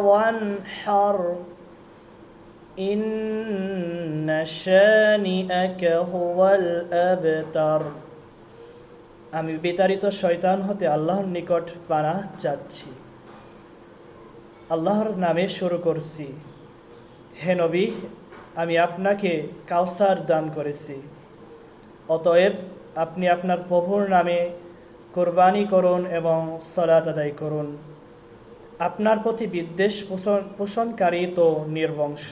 وانحر إن شانئك هو الأبتر আমি বিতাড়িত শয়তান হতে আল্লাহর নিকট পানাহ চাচ্ছি আল্লাহর নামে শুরু করছি হে নবী আমি আপনাকে কাউসার দান করেছি অতএব আপনি আপনার প্রভুর নামে কোরবানি করুন এবং সলাত আদায় করুন আপনার প্রতি বিদ্বেষ পোষণ পোষণকারী তো নির্বংশ।